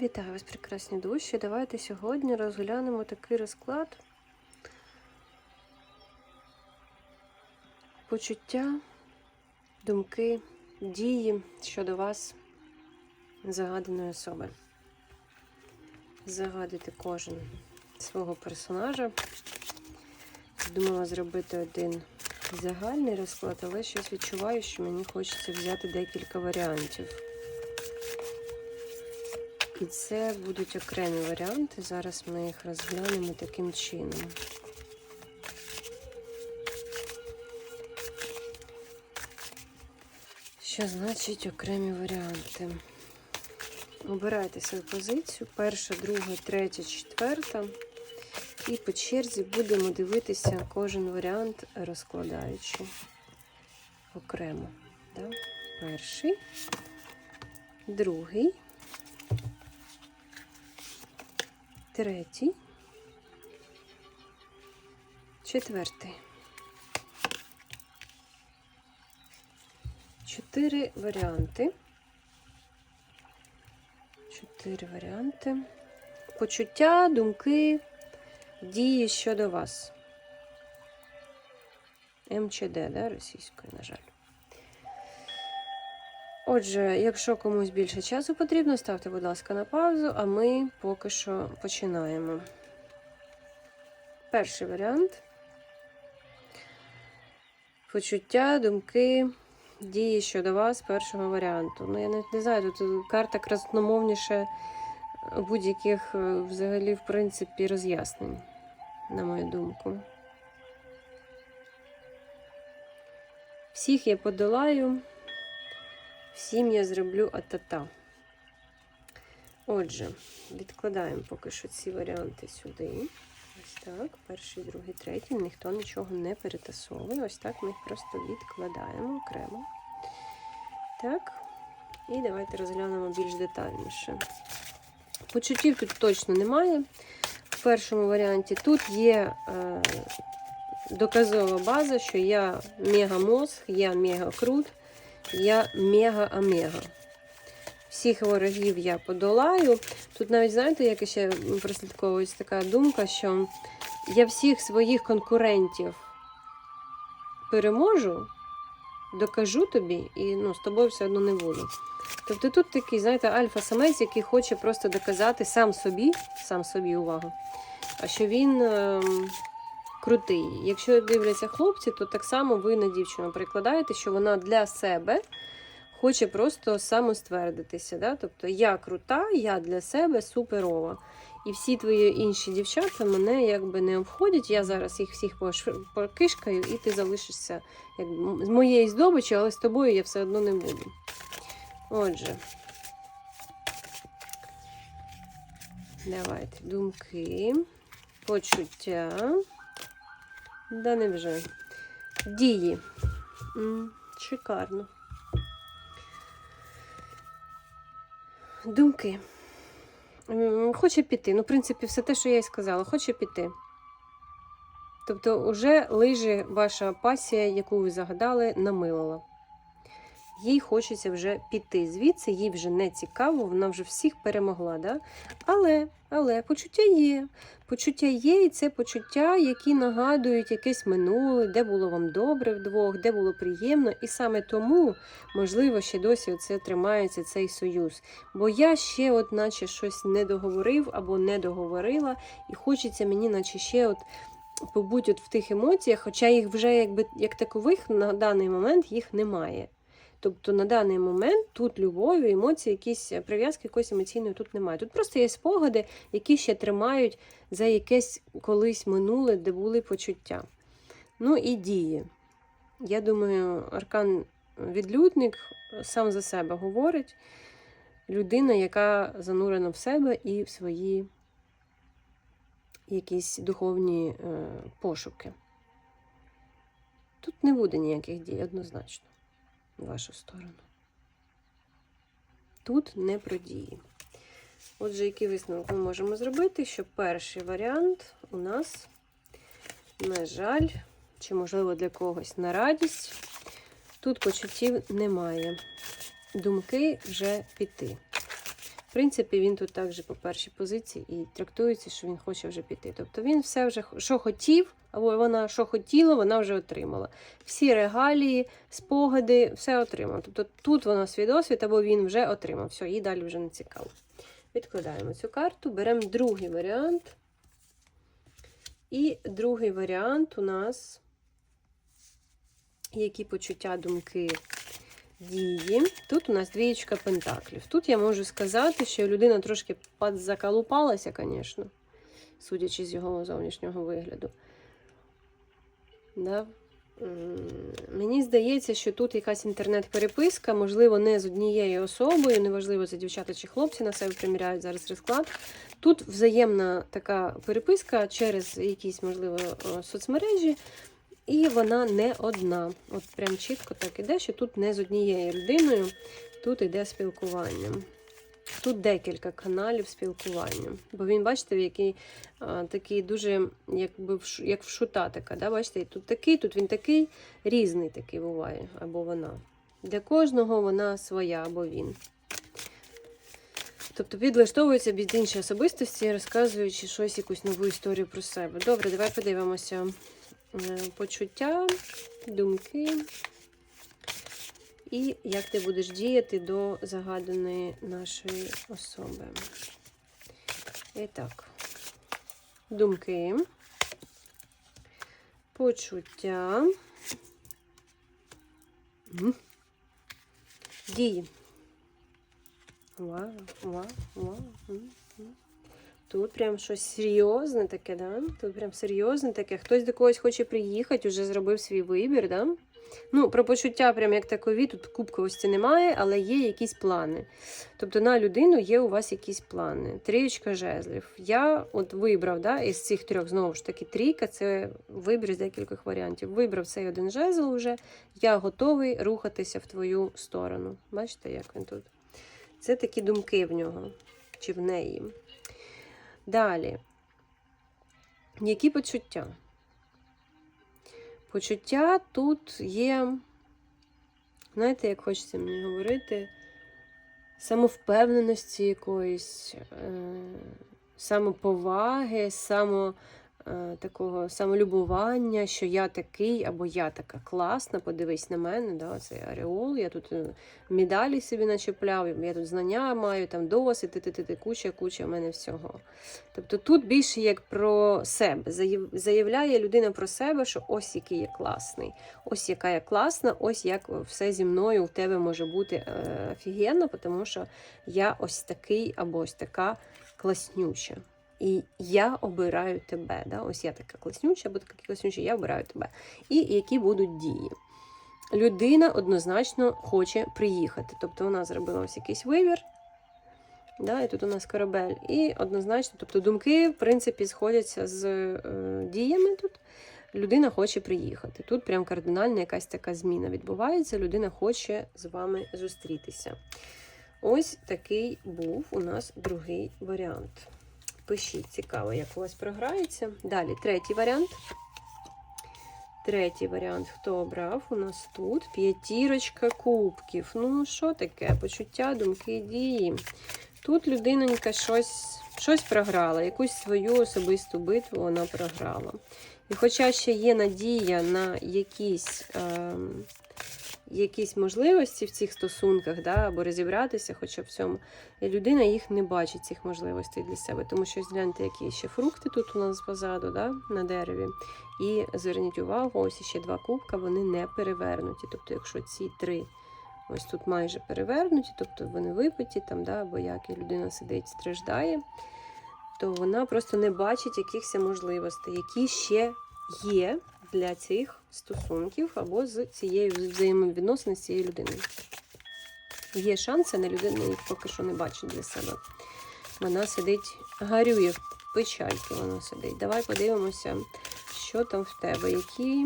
Вітаю вас, прекрасні душі. Давайте сьогодні розглянемо такий розклад. Почуття, думки, дії щодо вас, загаданої особи. Загадуйте кожен свого персонажа. Думала зробити один загальний розклад, але щось відчуваю, що мені хочеться взяти декілька варіантів. І це будуть окремі варіанти. Зараз ми їх розглянемо таким чином. Що значить окремі варіанти? Обирайте свою позицію. Перша, друга, третя, четверта. І по черзі будемо дивитися кожен варіант, розкладаючи окремо. Да? Перший, другий. Третій, четвертий. Чотири варіанти. Чотири варіанти. Почуття, думки, дії щодо вас. МЧД, да, російською, на жаль. Отже, якщо комусь більше часу потрібно, ставте, будь ласка, на паузу, а ми поки що починаємо. Перший варіант. Почуття, думки, дії щодо вас першого варіанту. Ну, я навіть не знаю, тут карта красномовніше будь-яких е, взагалі, в принципі, роз'яснень, на мою думку. Всіх я подолаю. Всім я зроблю атата. Отже, відкладаємо поки що ці варіанти сюди. Ось так. Перший, другий, третій. Ніхто нічого не перетасовує. Ось так ми їх просто відкладаємо окремо. Так. І давайте розглянемо більш детальніше. Почуттів тут точно немає. В першому варіанті тут є е, доказова база, що я мега-мозг, я мега-крут. Я мега-омега. Всіх ворогів я подолаю. Тут навіть, знаєте, як ще прослідковується така думка, що я всіх своїх конкурентів переможу, докажу тобі, і ну, з тобою все одно не буду. Тобто тут такий, знаєте, альфа-самець, який хоче просто доказати сам собі, сам собі увагу, а що він. Е крутий. Якщо дивляться хлопці, то так само ви на дівчину прикладаєте, що вона для себе хоче просто самоствердитися. Да? Тобто я крута, я для себе суперова. І всі твої інші дівчата мене якби не обходять. Я зараз їх всіх покишкаю, і ти залишишся як, з моєї здобичі, але з тобою я все одно не буду. Отже, давайте думки, почуття. Да не вже. Дії. Шикарно. Думки. Хоче піти. Ну, в принципі, все те, що я й сказала, хоче піти. Тобто, уже лиже ваша пасія, яку ви загадали, намилила. Їй хочеться вже піти звідси, їй вже не цікаво, вона вже всіх перемогла. Да? Але але почуття є. Почуття є, і це почуття, які нагадують якесь минуле, де було вам добре вдвох, де було приємно. І саме тому, можливо, ще досі оце тримається цей союз. Бо я ще, от наче щось не договорив або не договорила, і хочеться мені, наче ще от. Побудь от в тих емоціях, хоча їх вже якби як такових на даний момент їх немає. Тобто на даний момент тут любові, емоції, якісь прив'язки якоїсь емоційної тут немає. Тут просто є спогади, які ще тримають за якесь колись минуле, де були почуття. Ну і дії. Я думаю, аркан відлюдник сам за себе говорить. Людина, яка занурена в себе і в свої якісь духовні е, пошуки. Тут не буде ніяких дій, однозначно в вашу сторону. Тут не про дії. Отже, який висновок ми можемо зробити? Що перший варіант у нас, на жаль, чи, можливо, для когось на радість, тут почуттів немає. Думки вже піти. Принципі, він тут також по першій позиції і трактується, що він хоче вже піти. Тобто він все вже що хотів, або вона що хотіла, вона вже отримала. Всі регалії, спогади, все отримала. Тобто тут вона свій досвід, або він вже отримав. Все, їй далі вже не цікаво. Відкладаємо цю карту, беремо другий варіант. І другий варіант у нас які почуття, думки, дії. Тут у нас двієчка пентаклів. Тут я можу сказати, що людина трошки закалупалася, звісно, судячи з його зовнішнього вигляду. Да? Мені здається, що тут якась інтернет-переписка, можливо, не з однією особою, неважливо, це дівчата чи хлопці на себе приміряють зараз розклад. Тут взаємна така переписка через якісь, можливо, соцмережі, і вона не одна. От прям чітко так іде, що тут не з однією людиною, тут іде спілкування. Тут декілька каналів спілкування. Бо він, бачите, який а, такий дуже, якби як в шута. Да? Бачите, тут такий, тут він такий, різний такий буває, або вона. Для кожного вона своя, або він. Тобто підлаштовується від іншої особистості, розказуючи щось, якусь нову історію про себе. Добре, давай подивимося. Е, Почуття, думки. І як ти будеш діяти до загаданої нашої особи. І так, думки, почуття, дії. Вау, вау, вау. Тут прям щось серйозне таке, да? Тут прям серйозне таке. Хтось до когось хоче приїхати, вже зробив свій вибір, да? Ну, про почуття, прям як такові, тут кубковості немає, але є якісь плани. Тобто на людину є у вас якісь плани. Трієчка жезлів. Я от вибрав да, із цих трьох, знову ж таки, трійка це вибір з декількох варіантів. Вибрав цей один жезл вже, я готовий рухатися в твою сторону. Бачите, як він тут? Це такі думки в нього чи в неї. Далі. Які почуття? Почуття тут є, знаєте, як хочеться мені говорити, самовпевненості якоїсь, е, самоповаги, само, такого самолюбування, що я такий або я така класна, подивись на мене, да, цей Ареол, я тут е, медалі собі начепляв, я тут знання маю, там досвід, ти, ти, ти, ти, куча, куча в мене всього. Тобто тут більше як про себе. Заявляє людина про себе, що ось який я класний, ось яка я класна, ось як все зі мною в тебе може бути е, офігенно, тому що я ось такий або ось така класнюча. І я обираю тебе. Да? Ось я така класнюча, або така класнюча, я обираю тебе. І які будуть дії. Людина однозначно хоче приїхати. Тобто вона зробила ось якийсь вибір, Да, і тут у нас корабель. І однозначно, тобто думки, в принципі, сходяться з е, діями тут. Людина хоче приїхати. Тут прям кардинальна якась така зміна відбувається. Людина хоче з вами зустрітися. Ось такий був у нас другий варіант. Пишіть, цікаво, як у вас програється. Далі, третій варіант. Третій варіант, хто обрав? У нас тут п'ятірочка кубків. Ну, що таке? Почуття, думки, дії. Тут людинонька щось, щось програла, якусь свою особисту битву вона програла. І хоча ще є надія на якісь, ем, якісь можливості в цих стосунках, да, або розібратися хоча в цьому, І людина їх не бачить, цих можливостей для себе. Тому що гляньте, які ще фрукти тут у нас позаду, да, на дереві. І зверніть увагу, ось ще два кубка, вони не перевернуті. Тобто, якщо ці три ось тут майже перевернуті, тобто вони випиті, там, да, або як і людина сидить, страждає, то вона просто не бачить якихось можливостей, які ще є для цих стосунків або з цією взаємовідносини з цією людиною. Є шанси, але людина їх поки що не бачить для себе. Вона сидить, гарює в печальки, вона сидить. Давай подивимося, що там в тебе, які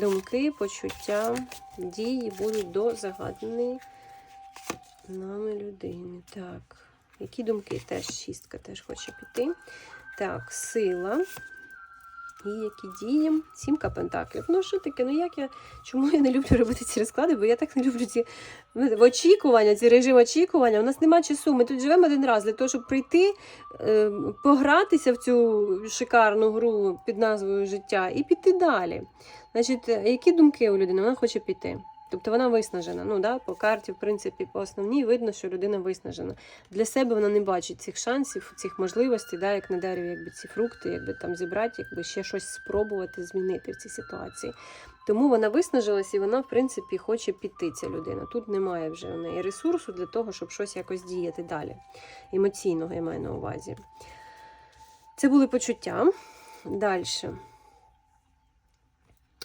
думки, почуття, дії будуть до загаданої нами людини. Так, які думки? Теж шістка теж хоче піти. Так, сила. І які дії? Сімка пентаклів. Ну, що таке? Ну як я. Чому я не люблю робити ці розклади? Бо я так не люблю ці в очікування, ці режим очікування. У нас немає часу. Ми тут живемо один раз для того, щоб прийти, е, погратися в цю шикарну гру під назвою життя і піти далі. Значить, е, які думки у людини? Вона хоче піти. Тобто вона виснажена. Ну, да, по карті, в принципі, по основній видно, що людина виснажена. Для себе вона не бачить цих шансів, цих можливостей, да, як на дереві, якби ці фрукти, якби там зібрати, якби ще щось спробувати змінити в цій ситуації. Тому вона виснажилась і вона, в принципі, хоче піти, ця людина. Тут немає вже в неї ресурсу для того, щоб щось якось діяти далі. Емоційного я маю на увазі. Це були почуття. Далі.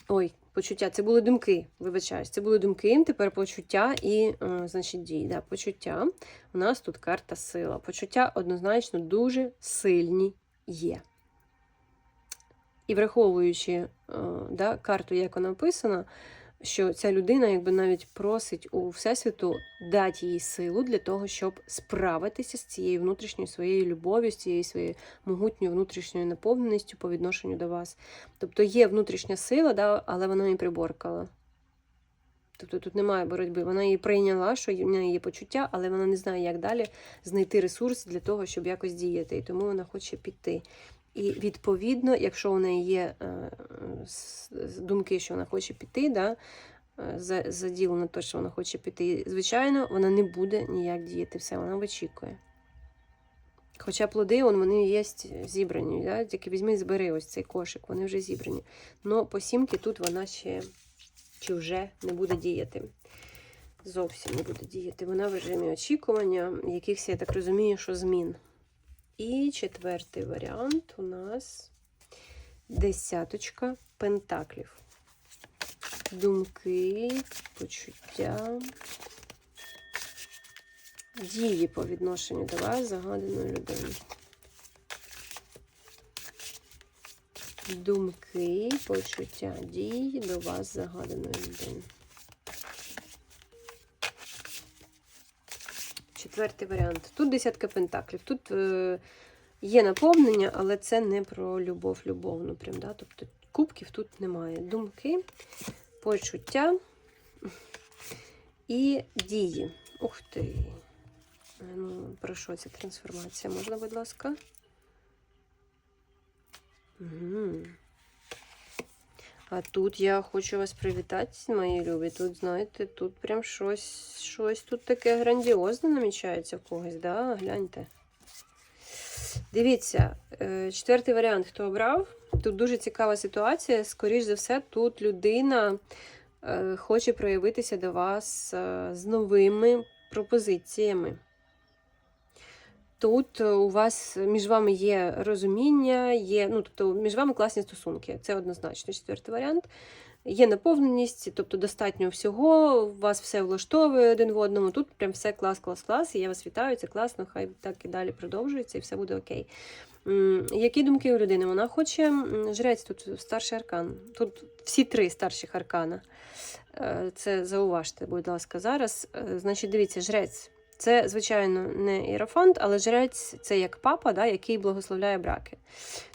Ой, почуття. Це були думки. Вибачаюсь, це були думки, тепер почуття і, е, значить, дії. Да, почуття. У нас тут карта сила. Почуття однозначно дуже сильні є. І враховуючи е, да, карту, як вона описана, що ця людина якби навіть просить у Всесвіту дати їй силу для того, щоб справитися з цією внутрішньою своєю любов'ю, з цією своєю могутньою внутрішньою наповненістю по відношенню до вас. Тобто є внутрішня сила, да, але вона її приборкала. Тобто тут немає боротьби. Вона її прийняла, що в неї є почуття, але вона не знає, як далі знайти ресурс для того, щоб якось діяти. І тому вона хоче піти. І відповідно, якщо у неї є е, с- думки, що вона хоче піти, да, е, заділено те, що вона хоче піти, звичайно, вона не буде ніяк діяти. Все, вона вичікує. Хоча плоди, он, вони є зібрані. Да? Тільки візьми збери ось цей кошик, вони вже зібрані. Но по сімки тут вона ще чи вже не буде діяти. Зовсім не буде діяти. Вона в режимі очікування, якихось, я так розумію, що змін. І четвертий варіант у нас десяточка пентаклів. Думки, почуття, дії по відношенню до вас, загаданої людини. Думки, почуття, дії до вас, загаданої людини. Четвертий варіант. Тут десятка пентаклів. Тут е, є наповнення, але це не про любов любовну. Прям, да? Тобто кубків тут немає. Думки, почуття і дії. Ух ти. Ну, про що ця трансформація? Можна, будь ласка? Угу. А тут я хочу вас привітати, мої любі. Тут, знаєте, тут прям щось, щось тут таке грандіозне намічається в когось, да? Гляньте. Дивіться, е, четвертий варіант, хто обрав. Тут дуже цікава ситуація. Скоріш за все, тут людина е, хоче проявитися до вас е, з новими пропозиціями. Тут е, у вас між вами є розуміння, є, ну, тобто між вами класні стосунки. Це однозначно четвертий варіант. Є наповненість, тобто достатньо всього, у вас все влаштовує один в одному. Тут прям все клас, клас, клас. І я вас вітаю, це класно, хай так і далі продовжується, і все буде окей. Які думки у людини? Вона хоче жрець тут старший аркан. Тут всі три старших аркана. Е, Це зауважте, будь ласка, зараз. Е, Значить, дивіться, жрець. Це, звичайно, не іерофант, але жрець це як папа, да, який благословляє браки.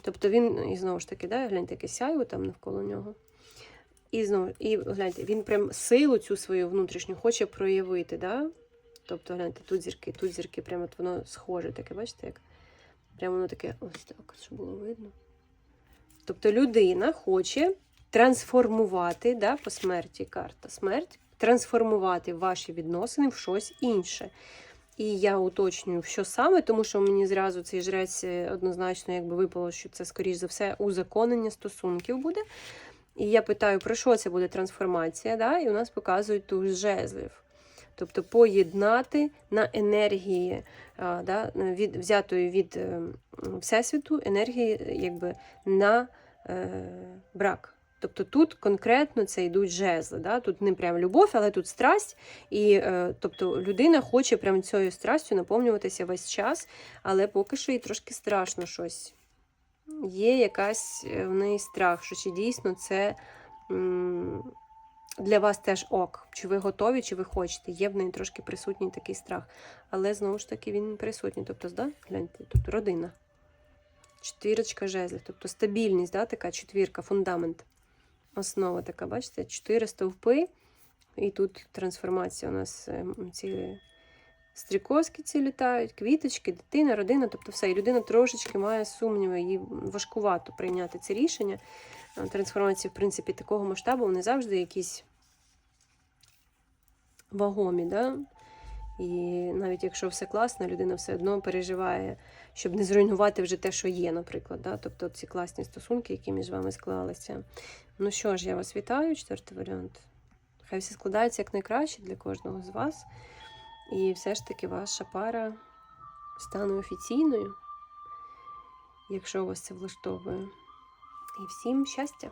Тобто він, і знову ж таки, да, гляньте, яке сяйво там навколо нього. І знову, і гляньте, він прям силу цю свою внутрішню хоче проявити. Да? Тобто, гляньте, тут зірки, тут зірки, прямо воно схоже таке, бачите, як? Прямо воно таке, ось так, щоб було видно. Тобто людина хоче трансформувати, да, по смерті карта смерть, трансформувати ваші відносини в щось інше. І я уточнюю, що саме, тому що мені зразу цей жрець е, однозначно якби випало, що це, скоріш за все, узаконення стосунків буде. І я питаю, про що це буде трансформація, да? і у нас показують туз жезлів. Тобто поєднати на енергії, а, да, від, взятої від е, Всесвіту, енергії якби, на е, брак. Тобто тут конкретно це йдуть жезли. Да? Тут не прям любов, але тут страсть. І е, тобто людина хоче прям цією страстю наповнюватися весь час, але поки що їй трошки страшно щось. Є якась е, в неї страх, що чи дійсно це для вас теж ок. Чи ви готові, чи ви хочете. Є в неї трошки присутній такий страх. Але знову ж таки він присутній. Тобто, да? гляньте, тут родина. Чотирочка жезлів, тобто стабільність, да, така четвірка, фундамент. Основа така, бачите, чотири стовпи. І тут трансформація у нас ем, ці стрікозки ці літають, квіточки, дитина, родина. Тобто все. І людина трошечки має сумніви, їй важкувато прийняти це рішення. Е, Трансформації, в принципі, такого масштабу вони завжди якісь вагомі. Да? І навіть якщо все класно, людина все одно переживає, щоб не зруйнувати вже те, що є, наприклад. Да? Тобто ці класні стосунки, які між вами склалися. Ну що ж, я вас вітаю, четвертий варіант. Хай все складається як найкраще для кожного з вас. І все ж таки ваша пара стане офіційною, якщо вас це влаштовує. І всім щастя!